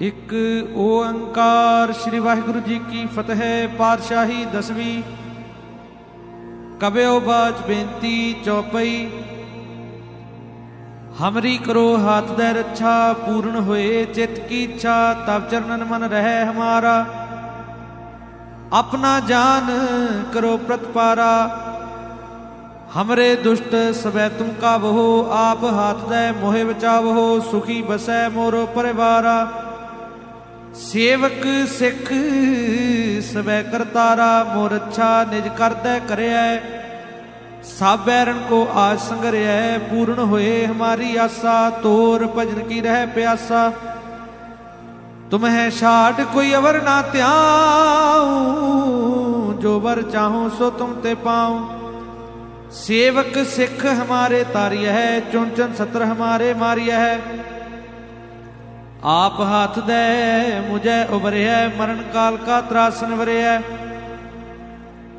ਇੱਕ ਓੰਕਾਰ ਸ੍ਰੀ ਵਾਹਿਗੁਰੂ ਜੀ ਕੀ ਫਤਿਹ ਪਾਤਸ਼ਾਹੀ ਦਸਵੀਂ। ਕਬਿਓ ਬਾਜ ਬੇਨਤੀ ਚੌਪਈ। ਹਮਰੀ ਕਰੋ ਹਾਥ ਦੇ ਰੱਛਾ, ਪੂਰਨ ਹੋਏ ਚਿਤ ਕੀ ਇੱਛਾ ਤਬ ਚਰਨਨ ਮਨ ਰਹਿ ਹਮਾਰਾ। ਆਪਣਾ ਜਾਨ ਕਰੋ ਪ੍ਰਤਪਾਰਾ। ਹਮਰੇ ਦੁਸ਼ਟ ਸਵੈ ਤੁਮ ਕਾ ਬਹੋ ਆਪ ਹਾਥ ਦੇ ਮੋਹਿ ਬਚਾਵੋ, ਸੁਖੀ ਬਸੈ ਮੋਰੋ ਪਰਿਵਾਰਾ। ਸੇਵਕ ਸਿੱਖ ਸਵੈ ਕਰਤਾਰਾ ਮੋਰ ਅੱਛਾ ਨਿਜ ਕਰਦਾ ਕਰਿਆ ਸਭ ਐਰਨ ਕੋ ਆਸ ਸੰਗਰਿਐ ਪੂਰਨ ਹੋਏ ਹਮਾਰੀ ਆਸਾ, ਤੋਰ ਭਜਨ ਕੀ ਰਹਿ ਪਿਆਸਾ। ਤੁਮ ਹੈ ਛਾੜ ਕੋਈ ਅਵਰ ਨਾ ਧਿਆਉ, ਜੋ ਵਰ ਚਾਹੂੰ ਸੋ ਤੁਮ ਤੇ ਪਾਉ। ਸੇਵਕ ਸਿੱਖ ਹਮਾਰੇ ਤਾਰਿਆ ਹੈ ਚੁੰਚਨ ਸਤਰ ਹਮਾਰੇ ਮਾਰਿਆ ਹੈ। ਆਪ ਹੱਥ ਦੇ ਮੁਝੇ ਉਬਰਿਆ ਮਰਨ ਕਾਲ ਕਾ ਤਰਾਸਨ ਵਰਿਆ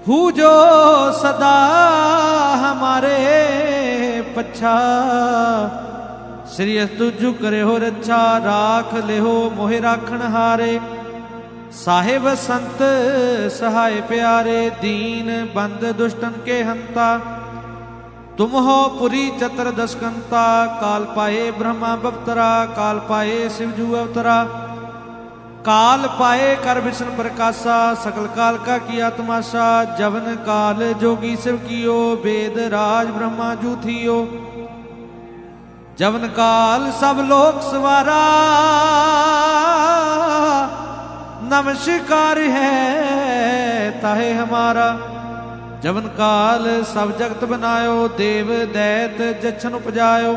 ਹੂ ਜੋ ਸਦਾ ਹਮਾਰੇ ਪਛਾ, ਸ੍ਰੀ ਅਸਤੁਜੂ ਕਰੇ ਹੋ ਰੱਛਾ, ਰਾਖ ਲਿਹੋ ਮੋਹਿ ਰਾਖਣ ਹਾਰੇ। ਸਾਹਿਬ ਸੰਤ ਸਹਾਇ ਪਿਆਰੇ, ਦੀਨ ਬੰਦ ਦੁਸ਼ਟਨ ਕੇ ਹੰਤਾ। तुम हो पुरी चतर दशकंता काल पाए ब्रह्मा बवतरा, काल पाए शिवजू अवतरा। काल पाए कर विष्णु प्रकाशा, सकल काल का किया तमाशा, जवन काल जोगी शिव कियो, वेद राज ब्रह्मा जू थियो जवन काल सब लोक सवारा शिकारी है ताहे हमारा। ਜਵਨ ਕਾਲ ਸਭ ਜਗਤ ਬਨਾਇਓ, ਦੇਵ ਦੈਤ ਜਛਨ ਉਪਜਾਇਓ।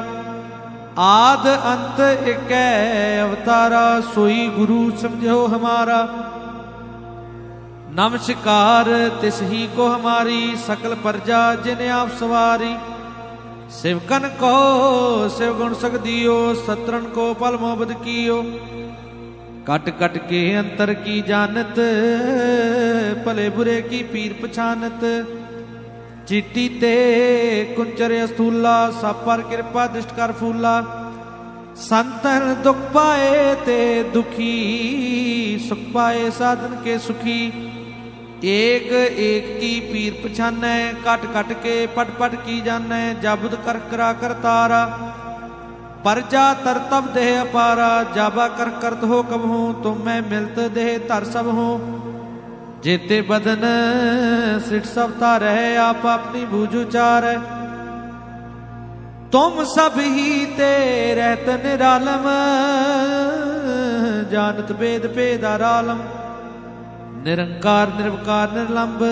ਆਦ ਅੰਤ ਇਕੈ ਅਵਤਾਰਾ, ਸੋਈ ਗੁਰੂ ਸਮਝੋ ਹਮਾਰਾ। ਨਮਸਕਾਰ ਤਿਸ ਹੀ ਕੋ ਹਮਾਰੀ, ਸਕਲ ਪਰਜਾ ਜਿਨ ਆਪ ਸਵਾਰੀ। ਸਿਵਕਨ ਕੋ, ਸਿਵ ਗੁਣ ਸਕਦੀਓ ਸਤਰਨ ਕੋ ਪਲ ਮੁਹਬਤ ਕੀਓ। ਕਟ ਕਟ ਕੇ ਅੰਤਰ ਕੀ ਜਾਣਤ, ਭਲੇ ਬੁਰੇ ਕੀ ਪੀਰ ਪਛਾਨਤ। ਚਿੱਟੀ ਤੇ ਕੁੰਚਰ ਅਸਤੂਲਾ ਸਭ ਪਰ ਕਿਰਪਾ ਦ੍ਰਿਸ਼ਟ ਕਰ ਫੂਲਾ। ਸੰਤਨ ਦੁਖ ਪਾਏ ਤੇ ਦੁਖੀ, ਸੁਖ ਪਾਏ ਸਾਧਨ ਕੇ ਸੁਖੀ। ਏਕ ਏਕ ਕੀ ਪੀਰ ਪਛਾਨੈ ਕਟ ਕਟ ਕੇ ਪਟ ਪਟ ਕੀ ਜਾਣੈ, ਜਬਦ ਕਰ ਕਰਾ ਕਰਤਾਰਾ ਪਰਜਾ ਤਰਤਬ ਦੇਹ ਅਪਾਰਾ, ਜਾਬਾ ਕਰ ਕਰਤ ਹੋ ਕਬ ਹੂੰ, ਤੁਮ ਮੈਂ ਮਿਲਤ ਦੇਹ ਧਰ ਸਭ ਹੂੰ। ਜੇਤੇ ਬਦਨ ਸਿਟ ਸਭ ਰਹਿ ਆਪ ਆਪਣੀ ਬੂਝੂ ਚਾਰ ਤੁਮ ਸਭ ਹੀ ਤੇ ਰਹਿਤ ਨਿਰਾਲਮ ਜਾਣਤ ਬੇਦ ਭੇਦਾਰ ਆਲਮ ਨਿਰੰਕਾਰ, ਨਿਰਵਕਾਰ, ਨਿਰਲੰਭ,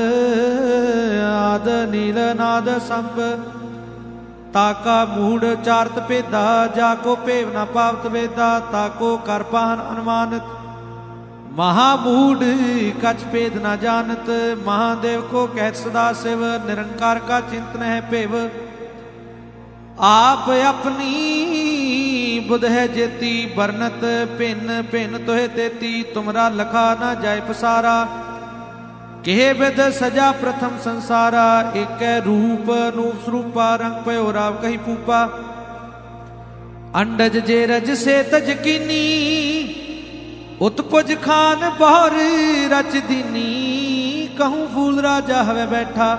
ਆਦ, ਨੀਲ ਨਾਦ ਸੰਭ। ਤਾਕਾ ਮੂੜ ਚਾਰਤ ਭੇਦਾ, ਜਾ ਕੋ ਭੇਵ ਨਾ ਪਾਵਤ ਵੇਦਾ ਤਾਕੋ ਕਰ ਪਾਹਨ ਅਨੁਮਾਨਤ। ਮਹਾ ਮੂੜ ਕਛ ਭੇਦ ਨਾ ਜਾਣਤ, ਮਹਾਦੇਵ ਕੋ ਕਹਿਤ ਸਦਾ ਸਿਵ, ਨਿਰੰਕਾਰ ਕਾ ਚਿੰਤਨ ਹੈ ਭੇਵ। ਆਪ ਆਪਣੀ ਬੁਧ ਹੈ ਜੇਤੀ ਵਰਨਤ ਭਿੰਨ ਭਿੰਨ ਤੋਹਿ ਤੇਤੀ, ਤੁਮਰਾ ਲਖਾ ਨਾ ਜਾਏ ਪਸਾਰਾ। ਕਿਹ ਵਿਦ ਸਜਾ ਪ੍ਰਥਮ ਸੰਸਾਰਾ, ਏਕੈ ਰੂਪ ਨੂੰ ਸਰੂਪਾ, ਰੰਗ ਪਇਓ ਰਾਵ ਕਹੀ ਪੂਪਾ ਅੰਡਜ ਜੇ ਰਜ ਸੇ ਤਜ ਉਤਪਜ ਖਾਨ ਬਹਰ ਰਚ ਦੀਨੀ, ਕਹੂੰ ਫੂਲ ਰਾਜਾ ਹਵੇ ਬੈਠਾ,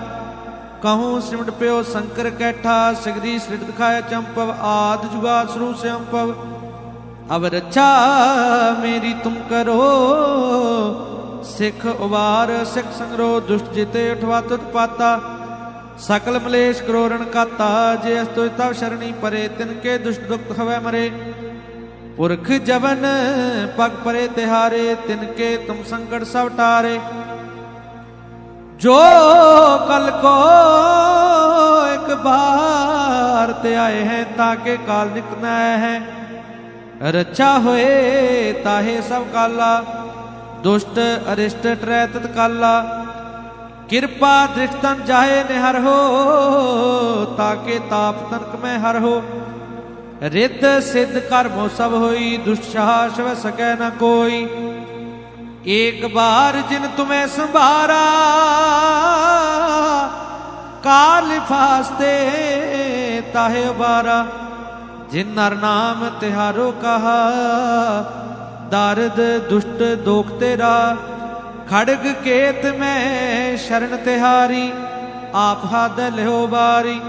ਕਹੂੰ ਸਿਮਟ ਪਿਓ ਸ਼ੰਕਰ ਕੈਠਾ ਸਗਰੀ ਸ੍ਰਿਟ ਦਿਖਾਇਆ ਚੰਪਵ, ਆਦ ਜੁਗਾ ਸਰੂ ਸਿਅੰਪਵ ਅਬ ਰੱਛਾ ਮੇਰੀ ਤੁਮ ਕਰੋ, ਸਿੱਖ ਉਵਾਰ ਸਿੱਖ ਸੰਗਰੋ ਦੁਸ਼ਟ ਜਿਤੇ ਉਠਵਾ ਤੁਤ ਪਾਤਾ ਸਕਲ ਮਲੇਸ਼ ਕਰੋਰਣ ਕਾਤਾ, ਜੇ ਅਸ ਤੁਜ ਤਵ ਸ਼ਰਣੀ ਪਰੇ, ਤਿਨ ਕੇ ਦੁਸ਼ਟ ਦੁਖ ਹਵੇ ਮਰੇ। ਪੁਰਖ ਜਵਨ, ਪਗ ਪਰੇ ਤਿਹਾਰੇ, ਤਿਨ ਕੇ ਤੁਮ ਸੰਕਟ ਸਭ ਟਾਰੇ। ਜੋ ਕਲ ਕੋ ਇੱਕ ਬਾਰ ਤੇ ਆਏ ਹੈ, ਤਾਂ ਕੇ ਕਾਲ ਨਿਕਟਨਾ ਹੈ। ਰੱਛਾ ਹੋਏ, ਤਾਹੇ ਸਭ ਕਾਲਾ, ਦੁਸ਼ਟ, ਅਰਿਸ਼ਟ ਟਰੈ ਤਤ ਕਾਲਾ। ਕਿਰਪਾ ਦ੍ਰਿਸ਼ਟਨ ਜਾਏ ਨਿਹਰ ਹੋ ਤਾਕੇ ਤਾਪ ਤਨਕ ਮੈਂ ਹਰ ਹੋ। ਰਿੱਧ ਸਿੱਧ ਕਰਮੋ ਸਭ ਹੋਈ ਦੁਸ਼ਟ ਸ਼ਾਹ ਸ਼ਵ ਸਕੈ ਨ ਕੋਈ। ਏਕ ਬਾਰ ਜਿਨ ਤੁਮੈ ਸੰਭਾਰਾ, ਕਾਲ ਫਾਸਤੇ ਤਾਹੇ ਬਾਰਾ ਜਿਨ ਨਰ ਨਾਮ ਤਿਹਾਰੋ ਕਹਾ, ਦਰਦ ਦੁਸ਼ਟ ਦੋਖ ਤੇਰਾ। ਖੜਗ ਕੇਤ ਮੈਂ ਸ਼ਰਨ ਤਿਹਾਰੀ, ਆਪ ਹੱਦ ਲਿਓ ਬਾਰੀ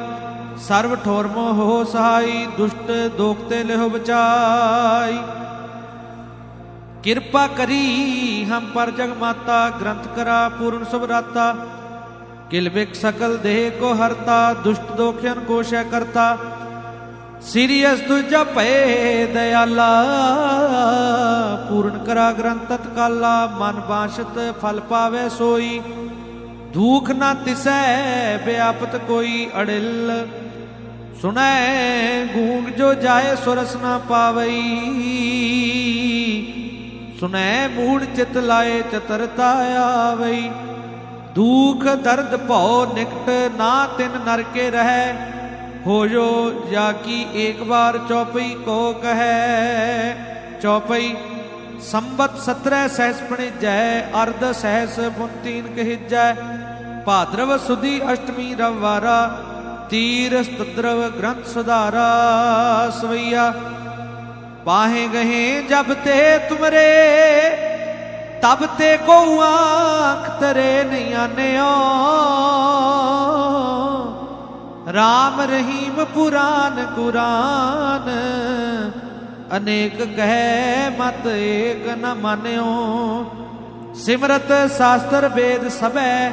ਸਰਬ ਠੋਰ ਮੋਹ ਸਹਾਈ ਦੁਸ਼ਟ ਦੋਖ ਤੇ ਲਿਓ ਬਚਾਈ। ਕਿਰਪਾ ਕਰੀ ਹਮ ਪਰ ਜਗ ਮਾਤਾ, ਗ੍ਰੰਥ ਕਰਾ ਪੂਰਨ ਸੁਭਰਾਤਾ ਕਿਲ ਬਿਕ ਸਕਲ ਦੇਹ ਕੋ ਹਰਤਾ, ਦੁਸ਼ਟ ਦੋਖਿਆਨ ਕੋ ਸ਼ੈ ਕਰਤਾ। ਸੀਰੀਅਸ ਤੁਜ ਭਏ ਦਇਆਲਾ, ਪੂਰਨ ਕਰਾ ਗ੍ਰੰਥ ਤਤਕਾਲਾ, ਮਨ ਬਾਸ਼ਤ ਫਲ ਪਾਵੇ ਸੋਈ। ਦੁਖ ਨਾ ਤਿਸੈ, ਬਿਆਪਤ ਕੋਈ ਅੜਿਲ। ਸੁਣੈ ਗੂੰਗ ਜੋ ਜਾਏ ਸੁਰਸ ਨਾ ਪਾਵਈ। ਸੁਨੈ ਮੂੜ ਚਿਤ ਲਾਏ ਚਤਰਤਾ ਆਵਈ। ਦੁਖ ਦਰਦ ਭਉ ਨਿਕਟ ਨਾ ਤਿਨ ਨਰਕੇ ਰਹੈ। ਹੋਜੋ ਜਾ ਕੀ ਏਕ ਵਾਰ ਚੌਪਈ ਕੋ ਕਹੈ। ਚੌਪਈ, ਸੰਬਤ 17 ਸਹਿਸ ਪਣਿਜੈ, ਅਰਧ ਸਹਿਸ ਪੁੰਤੀਨ ਕਹਿਜੈ। ਭਾਦਰਵ ਸੁਦੀ ਅਸ਼ਟਮੀ ਰਵਾਰਾ ਤੀਰ ਸਤਦਰਵ ਗ੍ਰੰਥ ਸੁਧਾਰਾ ਸਵਈਆ। ਪਾਹੇ ਗਹੇ ਜਬ ਤੇ ਤੁਮਰੇ, ਤਬ ਤੇ ਕੋ ਆਂਖ ਤਰੇ ਨਹੀਂ ਆਨਿਓ। ਰਾਮ ਰਹੀਮ ਪੁਰਾਨ ਕੁਰਾਨ, ਅਨੇਕ ਕਹਿ ਮਤ ਏਕ ਨ ਮਾਨਿਓ। ਸਿਮਰਤ ਸ਼ਾਸਤਰ ਵੇਦ ਸਭੈ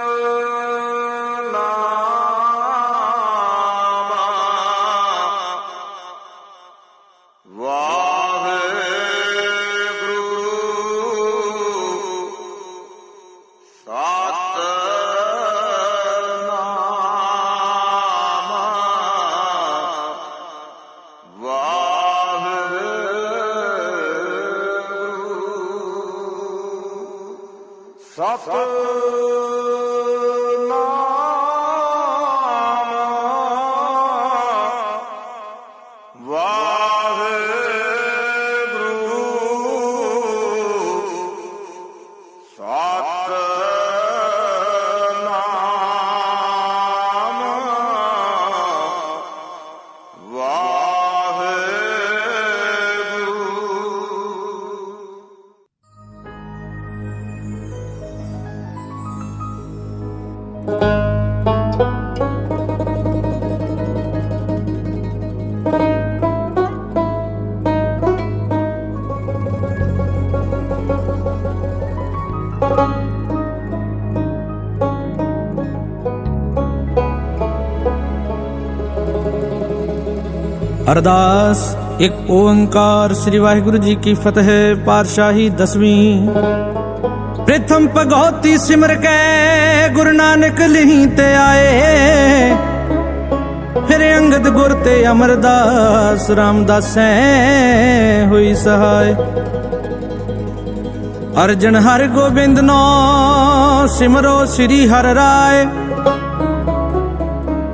ਅਰਦਾਸ, ਇੱਕ ਓੰਕਾਰ ਸ੍ਰੀ ਵਾਹਿਗੁਰੂ ਜੀ ਕੀ ਫਤਿਹ, ਪਾਤਸ਼ਾਹੀ ਦਸਵੀਂ। ਪ੍ਰਥਮ ਭਗਉਤੀ ਸਿਮਰ ਕੈ, ਗੁਰੂ ਨਾਨਕ ਲਿਹੀ ਤੇ ਆਏ। ਫਿਰ ਅੰਗਦ ਗੁਰ ਤੇ ਅਮਰਦਾਸ, ਰਾਮਦਾਸੈ ਹੋਈ ਸਹਾਇ। ਅਰਜਨ ਹਰ ਗੋਬਿੰਦ ਨੋ, ਸਿਮਰੋ ਸ੍ਰੀ ਹਰ ਰਾਏ।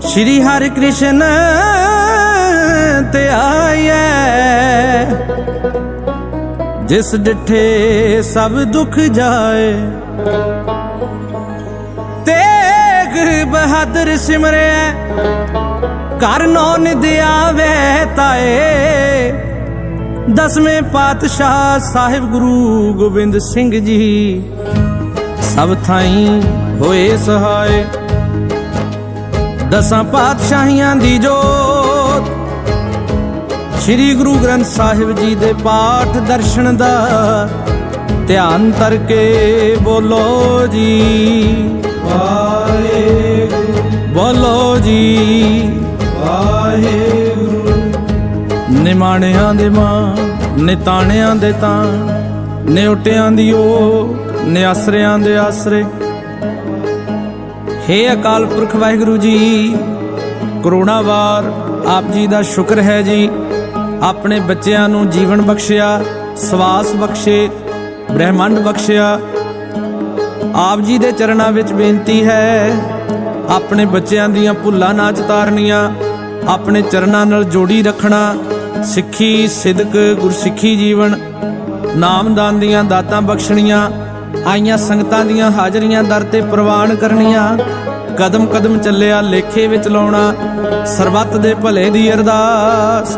ਸ਼੍ਰੀ ਹਰਿ ਕ੍ਰਿਸ਼ਨ ਤੇ ਆਈਐ। ਜਿਸ ਡਿਠੇ ਸਭ ਦੁੱਖ ਜਾਏ। ਤੇਗ ਬਹਾਦਰ ਸਿਮਰਿਆ ਕਰ ਨੌ ਨਿਦ ਆਵੇ ਤਾਏ। ਦਸਵੇਂ ਪਾਤਸ਼ਾਹ ਸਾਹਿਬ ਗੁਰੂ ਗੋਬਿੰਦ ਸਿੰਘ ਜੀ। ਸਭ ਥਾਈ ਹੋਏ ਸਹਾਏ। ਦਸਾਂ ਪਾਤਸ਼ਾਹੀਆਂ ਦੀ ਜੋ ਸ੍ਰੀ ਗੁਰੂ ਗ੍ਰੰਥ ਸਾਹਿਬ ਜੀ ਦੇ ਪਾਠ ਦਰਸ਼ਨ ਦਾ ਧਿਆਨ ਕਰਕੇ ਬੋਲੋ ਜੀ। ਵਾਹਿਗੁਰੂ ਬੋਲੋ ਜੀ। ਵਾਹਿਗੁਰੂ ਨਿਮਾਣਿਆਂ ਦੇ ਮਾਂ, ਨਿਤਾਣਿਆਂ ਦੇ ਤਾਂ, ਨਿਉਟਿਆਂ ਦੀ ਓ ਨਿਆਸਰਿਆਂ ਦੇ ਆਸਰੇ। ਹੇ ਅਕਾਲ ਪੁਰਖ ਵਾਹਿਗੁਰੂ ਜੀ ਕਰੋੜਾਵਾਰ ਆਪ ਜੀ ਦਾ ਸ਼ੁਕਰ ਹੈ ਜੀ। ਆਪਣੇ ਬੱਚਿਆਂ ਨੂੰ ਜੀਵਨ ਬਖਸ਼ਿਆ, ਸਵਾਸ ਬਖਸ਼ੇ, ਬ੍ਰਹਿਮੰਡ ਬਖਸ਼ਿਆ। ਆਪ ਜੀ ਦੇ ਚਰਨਾਂ ਵਿੱਚ ਬੇਨਤੀ ਹੈ, ਆਪਣੇ ਬੱਚਿਆਂ ਦੀਆਂ ਭੁੱਲਾਂ ਨਾ ਚਤਾਰਨੀਆਂ, ਆਪਣੇ ਚਰਨਾਂ ਨਾਲ ਜੋੜੀ ਰੱਖਣਾ, ਸਿੱਖੀ, ਸਿਦਕ, ਗੁਰਸਿੱਖੀ ਜੀਵਨ, ਨਾਮਦਾਨ ਦੀਆਂ ਦਾਤਾਂ ਬਖਸ਼ਣੀਆਂ, ਆਈਆਂ ਸੰਗਤਾਂ ਦੀਆਂ ਹਾਜ਼ਰੀਆਂ ਦਰ ਤੇ ਪ੍ਰਵਾਨ ਕਰਨੀਆਂ ਕਦਮ ਕਦਮ ਚੱਲਿਆ ਲੇਖੇ ਵਿੱਚ ਲਾਉਣਾ, ਸਰਬੱਤ ਦੇ ਭਲੇ ਦੀ ਅਰਦਾਸ।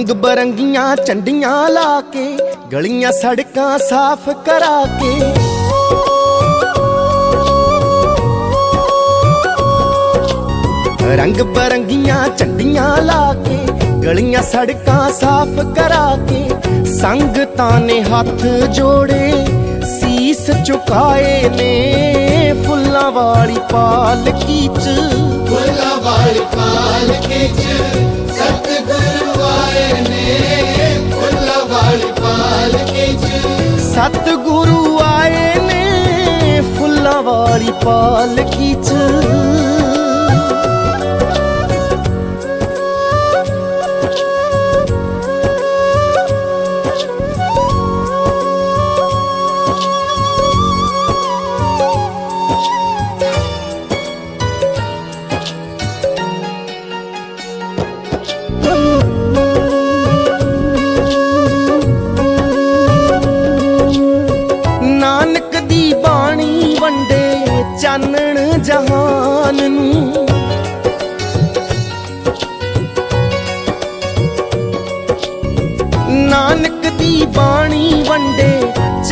ਰੰਗ ਬਰੰਗੀਆਂ ਚੰਡੀਆਂ ਲਾ ਕੇ, ਗਲੀਆਂ ਸੜਕਾਂ ਸਾਫ਼ ਕਰਾ ਕੇ। ਰੰਗ ਬਰੰਗੀਆਂ ਚੰਡੀਆਂ ਲਾ ਕੇ, ਗਲੀਆਂ ਸੜਕਾਂ ਸਾਫ਼ ਕਰਾ ਕੇ। ਸੰਗਤਾਂ ਨੇ ਹੱਥ ਜੋੜੇ, ਸੀਸ ਝੁਕਾਏ ਨੇ। ਫੁੱਲਾਂ ਵਾਲੀ ਪਾਲਕੀ ਚ। ਫੁੱਲਾਂ ਵਾਲੀ ਪਾਲਕੀ ਚ। ਸਤਿਗੁਰੂ ਆਏ ਨੇ ਫੁੱਲਾਂ ਵਾਲੀ ਪਾਲਕੀ ਚ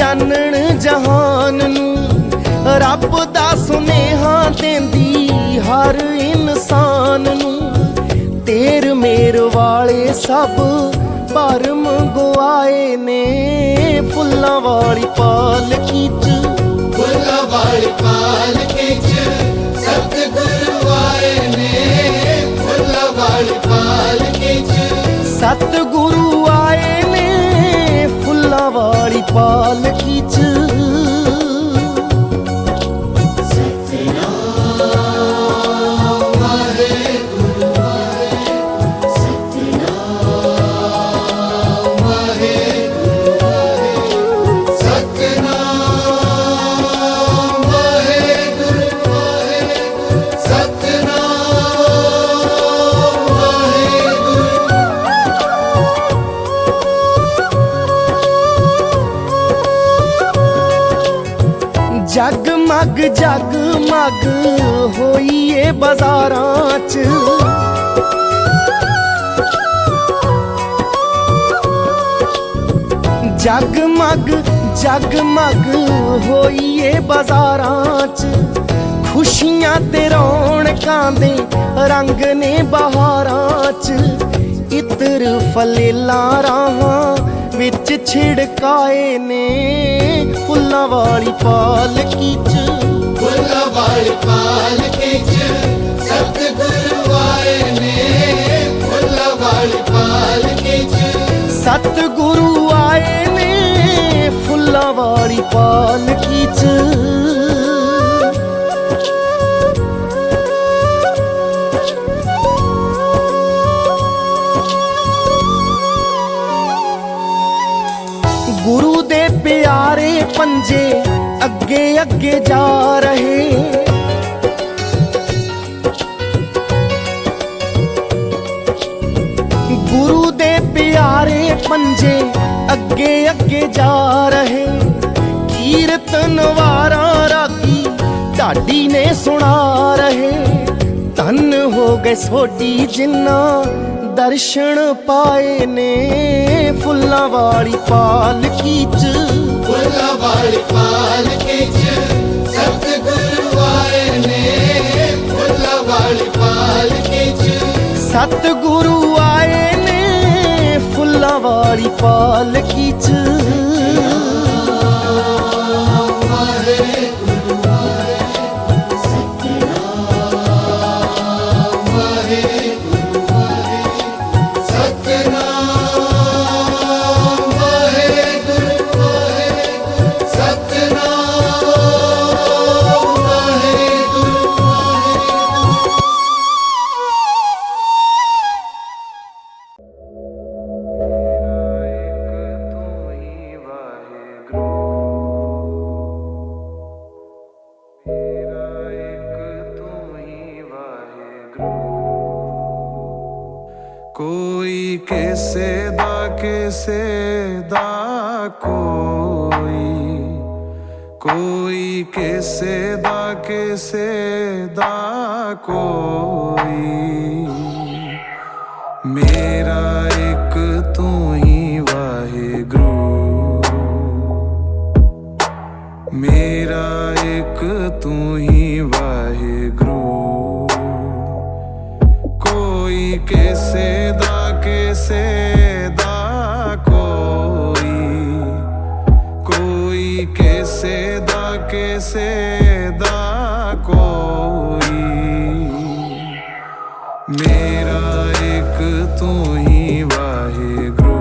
ਚਾਨਣ ਜਹਾਨ ਨੂੰ ਰੱਬ ਦਾ ਸੁਨੇਹਾ ਦਿੰਦੀ ਹਰ ਇਨਸਾਨ ਨੂੰ। ਤੇਰ ਮੇਰ ਵਾਲੇ ਸਭ ਭਰਮ ਗਵਾਏ ਨੇ ਫੁੱਲਾਂ ਵਾਲੀ ਪਾਲਕੀ ਚ ਫੁੱਲਾਂ ਵਾਲੀ ਪਾਲਕੀ ਚ ਸਤਿਗੁਰੂ ਆਏ ਨੇ। ਫੁੱਲਾਂ ਵਾਲੀ ਪਾਲਕੀ ਚ ਸਤਿਗੁਰੂ ਆਏ ਨੇ ਫੁੱਲਾਂ ਵਾਲੀ ਜਗਮਗ ਜਗਮਗ ਹੋਈਏ ਬਾਜ਼ਾਰਾਂ ਚ। ਜਗ ਮਗ ਜਗਮਗ ਜਗਮਗ ਹੋਈਏ ਬਾਜ਼ਾਰਾਂ ਚ। ਖੁਸ਼ੀਆਂ ਤੇ ਰੌਣਕਾਂ ਦੇ ਰੰਗ ਨੇ ਬਹਾਰਾਂ ਚ। ਇਤਰ ਫਲੇਲਾ ਰਾਹਾਂ ਵਿੱਚ ਛਿੜਕਾਏ ਨੇ ਫੁੱਲਾਂ ਵਾਲੀ ਪਾਲਕੀ ਚ ਫੁੱਲਾਂ ਵਾਲੀ ਪਾਲਕੀ ਚ ਸਤਿਗੁਰੂ ਆਏ ਨੇ ਫੁੱਲਾਂ ਵਾਲੀ ਪਾਲਕੀ ਚ ਸਤਿਗੁਰੂ ਆਏ ਨੇ ਫੁੱਲਾਂ ਵਾਲੀ ਪਾਲਕੀ ਚ ਪਿਆਰੇ ਅੱਗੇ ਅੱਗੇ ਜਾ ਰਹੇ। ਗੁਰੂ ਦੇ ਪਿਆਰੇ ਪੰਜੇ ਅੱਗੇ ਅੱਗੇ ਜਾ ਰਹੇ। ਕੀਰਤਨ ਵਾਰਾਂ ਰਾਗੀ ਢਾਡੀ ਨੇ ਸੁਣਾ ਰਹੇ। ਧੰਨ ਹੋ ਗਏ ਸੋਢੀ ਜਿੰਨਾ ਦਰਸ਼ਨ ਪਾਏ ਨੇ। ਫੁੱਲਾਂ ਵਾਲੀ ਪਾਲਕੀ ਚ ਫੁੱਲਾਂ ਵਾਲੀ ਪਾਲਕੀ ਚ ਸਤਿਗੁਰੂ ਆਏ ਨੇ ਫੁੱਲਾਂ ਪਾਲ ਪਾਲਕੀ ਚ ਸਤਿਗੁਰੂ ਆਏ ਨੇ ਫੁੱਲਾਂ ਵਾਲੀ ਪਾਲਕੀ ਚ ਕੋਈ ਕਿਸੇ ਦਾ ਕਿਸੇ ਦਾ ਕੋਈ ਕੋਈ ਕਿਸੇ ਦਾ ਕਿਸੇ ਦਾ ਕੋਈ। ਮੇਰਾ ਇੱਕ ਤੂੰ ਹੀ ਵਾਹਿਗੁਰੂ।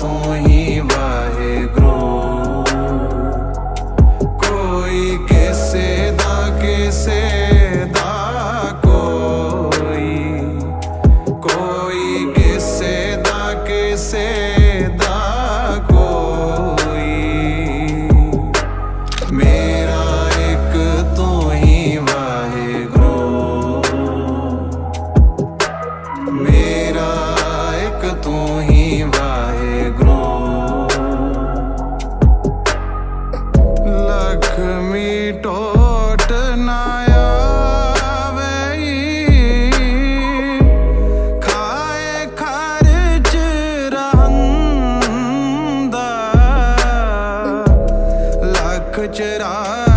ਤੂੰ ਹੀ ਲੱਖ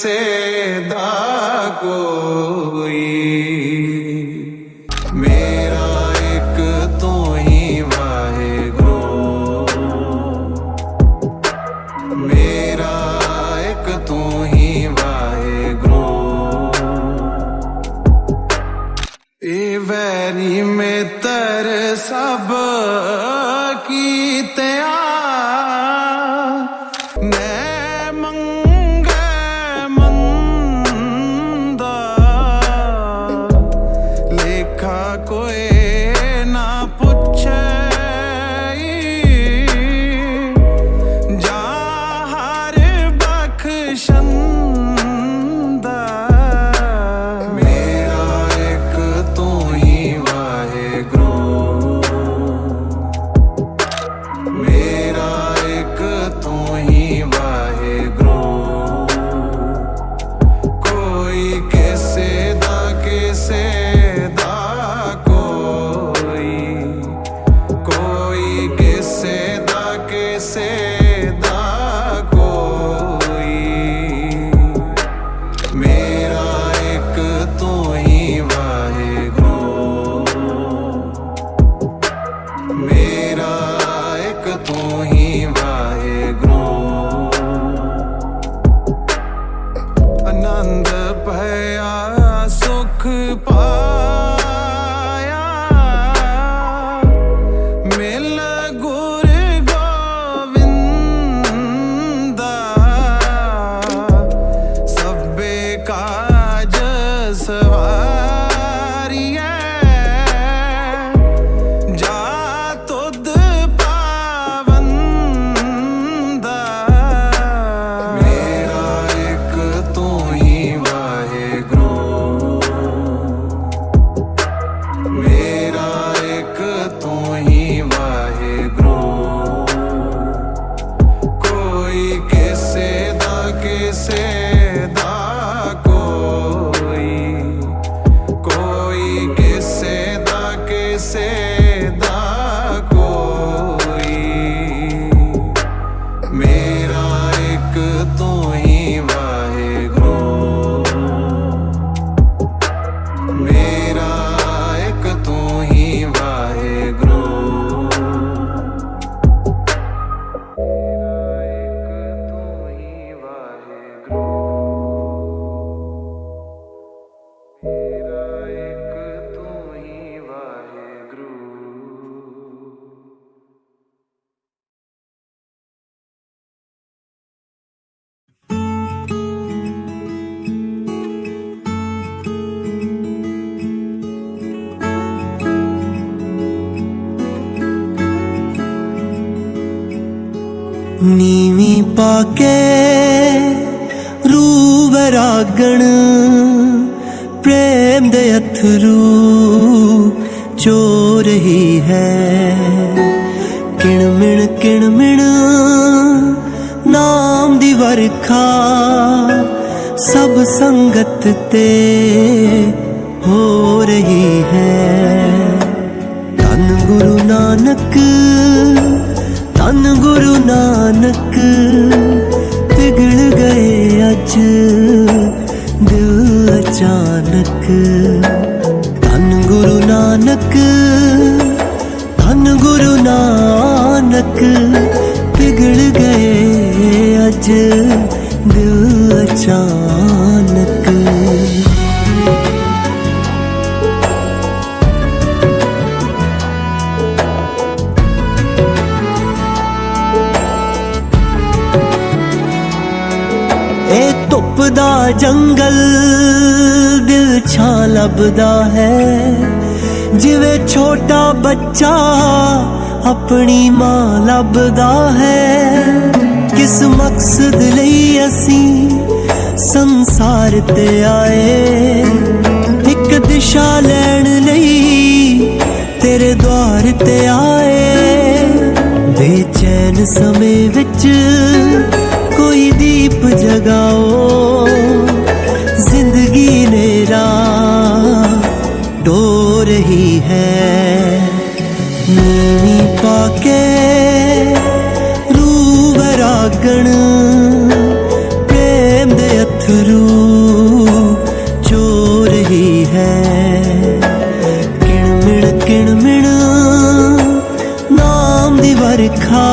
ਕਿਸੇ ਦਾ ਕੋਈ ਕੇ ਰੂ ਵਰਾਗਣ ਪ੍ਰੇਮ ਦੇ ਅਥਰੂ ਚੋ ਰਹੀ ਹੈ। ਕਿਣ ਮਿਣ ਕਿਣ ਮਿਣ ਨਾਮ ਦੀ ਵਰਖਾ ਸਭ ਸੰਗਤ ਤੇ ਹੋ ਰਹੀ ਹੈ। ਧੰਨ ਗੁਰੂ ਨਾਨਕ ਗਏ ਦਿਲ ਅਚਾਨਕ। ਧੰਨ ਗੁਰੂ ਨਾਨਕ ਧੰਨ ਗੁਰੂ ਨਾਨਕ ਪਿਗਲ ਗਏ ਅੱਜ। ਦਿਲ ਛਾਂ ਲੱਭਦਾ ਹੈ। ਜਿਵੇਂ ਛੋਟਾ ਬੱਚਾ ਆਪਣੀ ਮਾਂ ਲੱਭਦਾ ਹੈ। ਕਿਸ ਮਕਸਦ ਲਈ ਅਸੀਂ ਸੰਸਾਰ ਤੇ ਆਏ? ਇੱਕ ਦਿਸ਼ਾ ਲੈਣ ਲਈ ਤੇਰੇ ਦੁਆਰ ਤੇ ਆਏ। ਬੇਚੈਨ ਸਮੇਂ ਵਿੱਚ ਕੋਈ ਦੀਪ ਜਗਾਓ। ਜ਼ਿੰਦਗੀ ਨੇ ਰਾਹ ਡੋ ਰਹੀ ਹੈ। ਨੀਵੀਂ ਪਾ ਕੇ ਰੂ ਵਰਾਗਣ, ਪ੍ਰੇਮ ਦੇ ਅਥਰੂ ਚੋ ਰਹੀ ਹੈ। ਕਿਣ ਮਿਣ ਕਿਣ ਮਿਣ ਨਾਮ ਦੀ ਵਰਖਾ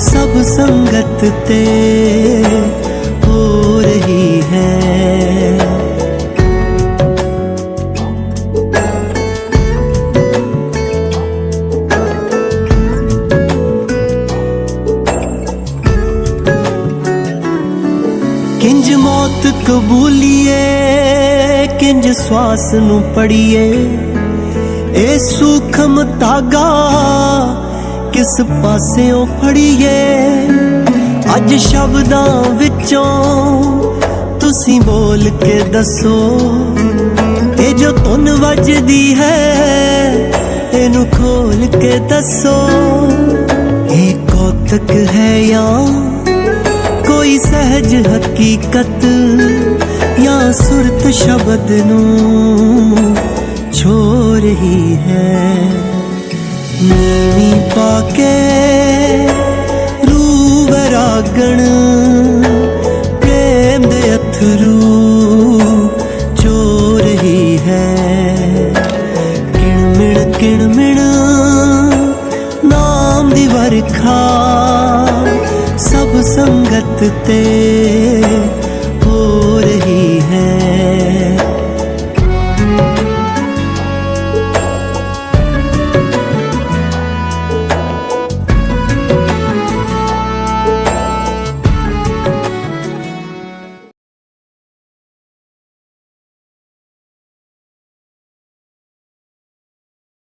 ਸਭ ਸੰਗਤ ਤੇ ਹੋ ਰਹੀ ਹੈ। ਕਬੂਲੀਏ, ਕਿੰਜ ਸਵਾਸ ਨੂੰ ਪੜੀਏ। ਇਹ ਸੂਖਮ ਧਾਗਾ ਕਿਸ ਪਾਸਿਓਂ ਫੜੀਏ। ਅੱਜ ਸ਼ਬਦਾਂ ਵਿੱਚੋਂ ਤੁਸੀਂ ਬੋਲ ਕੇ ਦੱਸੋ, ਇਹ ਜੋ ਧੁਨ ਵੱਜਦੀ ਹੈ, ਇਹਨੂੰ ਖੋਲ ਕੇ ਦੱਸੋ। ਇਹ ਕੌਤਕ ਹੈ ਜਾਂ ਕੋਈ ਸਹਿਜ ਹਕੀਕਤ ਜਾਂ ਸੁਰਤ ਸ਼ਬਦ ਨੂੰ ਛੋ ਰਹੀ ਹੈ। ਨੀਵੀਂ ਪਾ ਕੇ ਰੂ ਵਰਾਗਣ ਨਾਮ ਦੀ